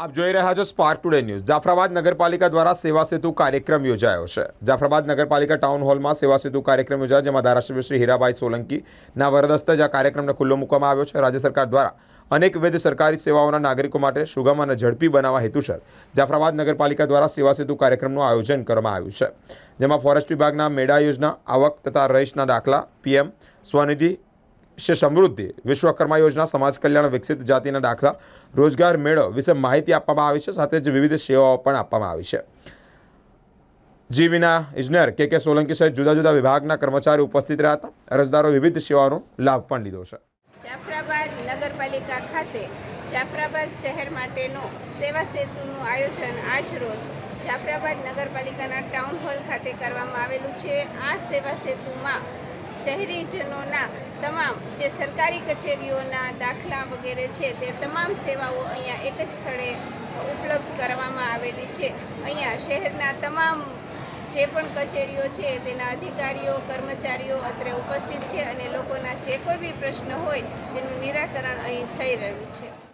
આપ જોઈ રહ્યા છો સ્પાર્ક ટુડે ન્યૂઝ જાફરાબાદ નગરપાલિકા દ્વારા સેવા સેતુ કાર્યક્રમ યોજાયો છે. જાફરાબાદ નગરપાલિકા ટાઉન હોલમાં સેવા સેતુ કાર્યક્રમ યોજાયો, જેમાં ધારાસભ્ય શ્રી હીરાભાઈ સોલંકીના વરદસ્તે જ આ કાર્યક્રમને ખુલ્લો મૂકવામાં આવ્યો છે. રાજ્ય સરકાર દ્વારા અનેકવિધ સરકારી સેવાઓના નાગરિકો માટે સુગમ અને ઝડપી બનાવવા હેતુસર જાફરાબાદ નગરપાલિકા દ્વારા સેવા સેતુ કાર્યક્રમનું આયોજન કરવામાં આવ્યું છે. જેમાં ફોરેસ્ટ વિભાગના મેળા યોજના, આવક તથા રહીશના દાખલા, પીએમ, સ્વનિધિ છે સમૃદ્ધિ વિશ્વકર્મા યોજના, સમાજ કલ્યાણ, વિકસિત જાતિના દાખલા, રોજગાર મેળો વિશે માહિતી આપવામાં આવી છે, સાથે જ વિવિધ સેવાઓ પણ આપવામાં આવી છે. જીવીના ઇજનેર કે કે સોલંકી સહિત જુદા જુદા વિભાગના કર્મચારી ઉપસ્થિત રહ્યા હતા. અરજદારો વિવિધ સેવાઓનો લાભ પણ લીધો છે. જાફરાબાદ નગરપાલિકા ખાતે જાફરાબાદ શહેર માટેનો સેવા સેતુનું આયોજન આજ જાફરાબાદ નગરપાલિકાના ટાઉન હોલ ખાતે કરવામાં આવેલું છે. આ સેવા સેતુમાં શહેરીજનોના તમામ જે સરકારી કચેરીઓના દાખલા વગેરે છે તે તમામ સેવાઓ અહીંયા એક જ સ્થળે ઉપલબ્ધ કરવામાં આવેલી છે. અહીંયા શહેરના તમામ જે પણ કચેરીઓ છે તેના અધિકારીઓ, કર્મચારીઓ અત્રે ઉપસ્થિત છે અને લોકોના જે કોઈ બી પ્રશ્ન હોય તેનું નિરાકરણ અહીં થઈ રહ્યું છે.